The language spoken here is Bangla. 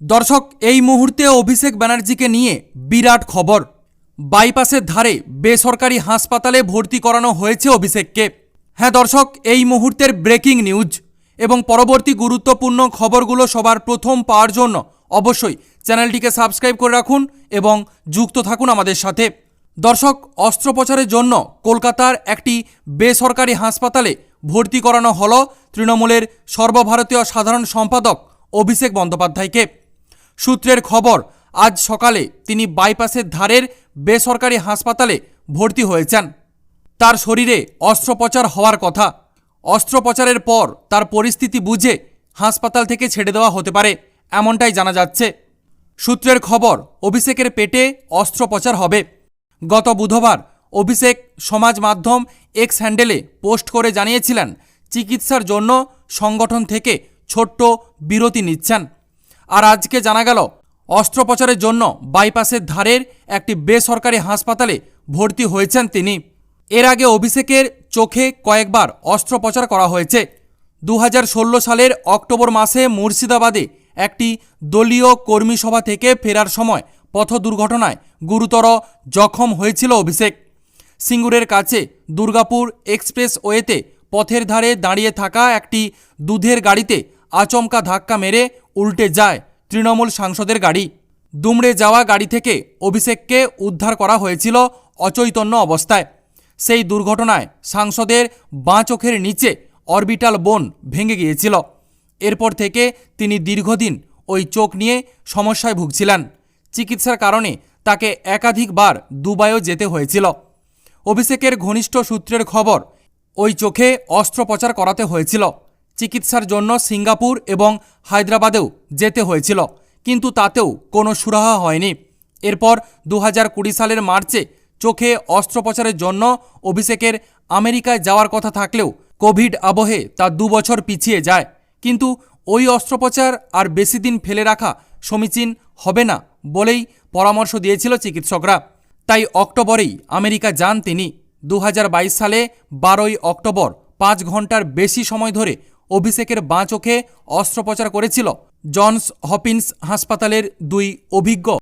দর্শক, এই মুহূর্তে অভিষেক ব্যানার্জিকে নিয়ে বিরাট খবর। বাইপাসের ধারে বেসরকারি হাসপাতালে ভর্তি করানো হয়েছে অভিষেককে। হ্যাঁ দর্শক, এই মুহূর্তের ব্রেকিং নিউজ এবং পরবর্তী গুরুত্বপূর্ণ খবরগুলো সবার প্রথম পাওয়ার জন্য অবশ্যই চ্যানেলটিকে সাবস্ক্রাইব করে রাখুন এবং যুক্ত থাকুন আমাদের সাথে। দর্শক, অস্ত্রোপচারের জন্য কলকাতার একটি বেসরকারি হাসপাতালে ভর্তি করানো হল তৃণমূলের সর্বভারতীয় সাধারণ সম্পাদক অভিষেক বন্দ্যোপাধ্যায়কে। সূত্রের খবর, আজ সকালে তিনি বাইপাসের ধারের বেসরকারি হাসপাতালে ভর্তি হয়েছেন। তার শরীরে অস্ত্রোপচার হওয়ার কথা। অস্ত্রোপচারের পর তার পরিস্থিতি বুঝে হাসপাতাল থেকে ছেড়ে দেওয়া হতে পারে, এমনটাই জানা যাচ্ছে। সূত্রের খবর, অভিষেকের পেটে অস্ত্রোপচার হবে। গত বুধবার অভিষেক সমাজ মাধ্যম এক্স হ্যান্ডেলে পোস্ট করে জানিয়েছিলেন, চিকিৎসার জন্য সংগঠন থেকে ছোট্ট বিরতি নিচ্ছেন। আর আজকে জানা গেল, অস্ত্রোপচারের জন্য বাইপাসের ধারের একটি বেসরকারি হাসপাতালে ভর্তি হয়েছেন তিনি। এর আগে অভিষেকের চোখে কয়েকবার অস্ত্রোপচার করা হয়েছে। দু হাজার ষোলো সালের অক্টোবর মাসে মুর্শিদাবাদে একটি দলীয় কর্মী সভা থেকে ফেরার সময় পথ দুর্ঘটনায় গুরুতর জখম হয়েছিল অভিষেক। সিঙ্গুরের কাছে দুর্গাপুর এক্সপ্রেস ওয়েতে পথের ধারে দাঁড়িয়ে থাকা একটি দুধের গাড়িতে আচমকা ধাক্কা মেরে উল্টে যায় তৃণমূল সাংসদের গাড়ি। দুমড়ে যাওয়া গাড়ি থেকে অভিষেককে উদ্ধার করা হয়েছিল অচৈতন্য অবস্থায়। সেই দুর্ঘটনায় সাংসদের বাঁ চোখের নিচে অরবিটাল বোন ভেঙে গিয়েছিল। এরপর থেকে তিনি দীর্ঘদিন ওই চোখ নিয়ে সমস্যায় ভুগছিলেন। চিকিৎসার কারণে তাকে একাধিকবার দুবাইও যেতে হয়েছিল। অভিষেকের ঘনিষ্ঠ সূত্রের খবর, ওই চোখে অস্ত্রোপচার করাতে হয়েছিল। চিকিৎসার জন্য সিঙ্গাপুর এবং হায়দ্রাবাদেও যেতে হয়েছিল, কিন্তু তাতেও কোনো সুরাহা হয়নি। এরপর দু সালের মার্চে চোখে অস্ত্রোপচারের জন্য অভিষেকের আমেরিকায় যাওয়ার কথা থাকলেও কোভিড আবহে তা দু বছর পিছিয়ে যায়। কিন্তু ওই অস্ত্রোপচার আর বেশি দিন ফেলে রাখা সমীচীন হবে না বলেই পরামর্শ দিয়েছিল চিকিৎসকরা। তাই অক্টোবরেই আমেরিকা যান তিনি। দু হাজার বাইশ সালে বারোই অক্টোবর পাঁচ ঘণ্টার বেশি সময় ধরে অভিষেকের বাঁ চোখে অস্ত্রোপচার করেছিল। জনস হপিন্স হাসপাতালের দুই অভিজ্ঞ